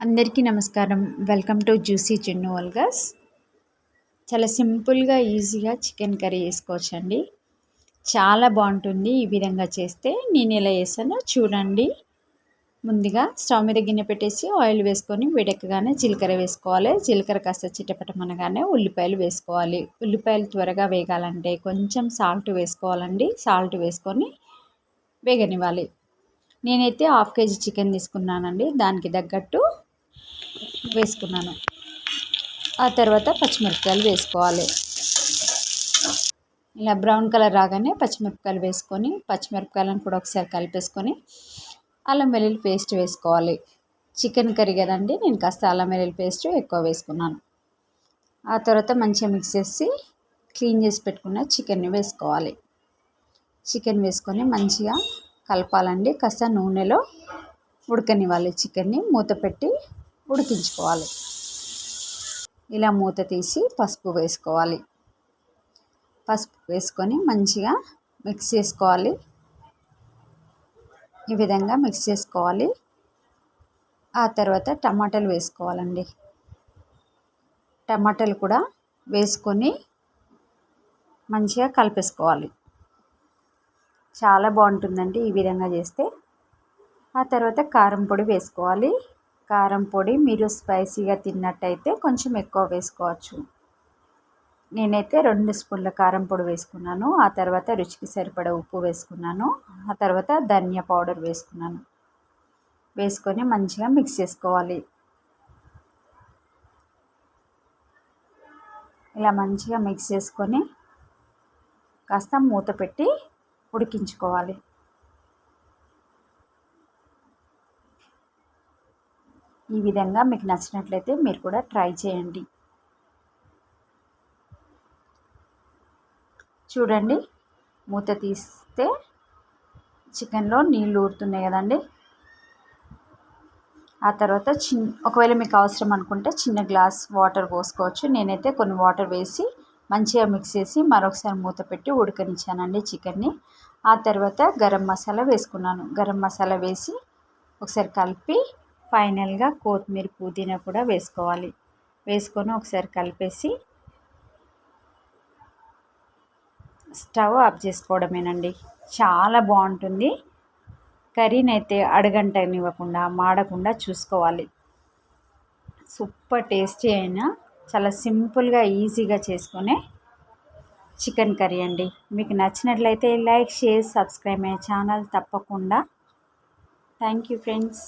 అందరికీ నమస్కారం. Welcome to juicy Chinnu vlogs. చాలా సింపుల్గా ఈజీగా చికెన్ కర్రీ చేసుకోవచ్చండి. చాలా బాగుంటుంది ఈ విధంగా చేస్తే. నేను ఎలా చేశానో చూడండి. ముందుగా స్టవ్ మీద గిన్నె పెట్టేసి ఆయిల్ వేసుకొని వేడెక్కగానే జీలకర్ర వేసుకోవాలి. జీలకర్ర కాస్త చిట్టపటమనగానే ఉల్లిపాయలు వేసుకోవాలి. ఉల్లిపాయలు త్వరగా వేగాలంటే కొంచెం సాల్ట్ వేసుకోవాలండి. సాల్ట్ వేసుకొని వేగనివ్వాలి. నేనైతే హాఫ్ కేజీ చికెన్ తీసుకున్నానండి. దానికి తగ్గట్టు వేసుకున్నాను. ఆ తర్వాత పచ్చిమిరపకాయలు వేసుకోవాలి. ఇలా బ్రౌన్ కలర్ రాగానే పచ్చిమిరపకాయలు వేసుకొని పచ్చిమిరపకాయలను కూడా ఒకసారి కలిపేసుకొని అల్లం వెల్లుల్లి పేస్ట్ వేసుకోవాలి. చికెన్ కర్రీ కదండి నేను కాస్త అల్లం వెల్లుల్లి పేస్ట్ ఎక్కువ వేసుకున్నాను. ఆ తర్వాత మంచిగా మిక్స్ చేసి క్లీన్ చేసి పెట్టుకున్న చికెన్ని వేసుకోవాలి. చికెన్ వేసుకొని మంచిగా కలపాలండి. కాస్త నూనెలో ఉడకనివ్వాలి చికెన్ని. మూత పెట్టి ఉడికించుకోవాలి. ఇలా మూత తీసి పసుపు వేసుకోవాలి. పసుపు వేసుకొని మంచిగా మిక్స్ చేసుకోవాలి. ఈ విధంగా మిక్స్ చేసుకోవాలి. ఆ తర్వాత టమాటాలు వేసుకోవాలండి. టమాటాలు కూడా వేసుకొని మంచిగా కలిపేసుకోవాలి. చాలా బాగుంటుందండి ఈ విధంగా చేస్తే. ఆ తర్వాత కారం పొడి వేసుకోవాలి. కారం పొడి మీరు స్పైసీగా తిన్నట్టయితే కొంచెం ఎక్కువ వేసుకోవచ్చు. నేనైతే రెండు స్పూన్ల కారం పొడి వేసుకున్నాను. ఆ తర్వాత రుచికి సరిపడ ఉప్పు వేసుకున్నాను. ఆ తర్వాత ధనియా పౌడర్ వేసుకున్నాను. వేసుకొని మంచిగా మిక్స్ చేసుకోవాలి. ఇలా మంచిగా మిక్స్ చేసుకొని కాస్త మూత పెట్టి ఉడికించుకోవాలి. ఈ విధంగా మీకు నచ్చినట్లయితే మీరు కూడా ట్రై చేయండి. చూడండి మూత తీస్తే చికెన్లో నీళ్ళు ఊరుతున్నాయి కదండి. ఆ తర్వాత చిన్ ఒకవేళ మీకు అవసరం అనుకుంటే చిన్న గ్లాస్ వాటర్ పోసుకోవచ్చు. నేనైతే కొన్ని వాటర్ వేసి మంచిగా మిక్స్ చేసి మరొకసారి మూత పెట్టి ఉడకనిచ్చానండి చికెన్ని. ఆ తర్వాత గరం మసాలా వేసుకున్నాను. గరం మసాలా వేసి ఒకసారి కలిపి ఫైనల్గా కొత్తిమీర పుదీనా కూడా వేసుకోవాలి. వేసుకొని ఒకసారి కలిపేసి స్టవ్ ఆఫ్ చేసుకోవడమేనండి. చాలా బాగుంటుంది. కర్రీని అయితే అడగంటనివ్వకుండా మాడకుండా చూసుకోవాలి. సూపర్ టేస్టీ అయినా చాలా సింపుల్గా ఈజీగా చేసుకునే చికెన్ కర్రీ అండి. మీకు నచ్చినట్లయితే లైక్ షేర్ సబ్స్క్రైబ్ అయ్యే ఛానల్ తప్పకుండా. Thank you friends.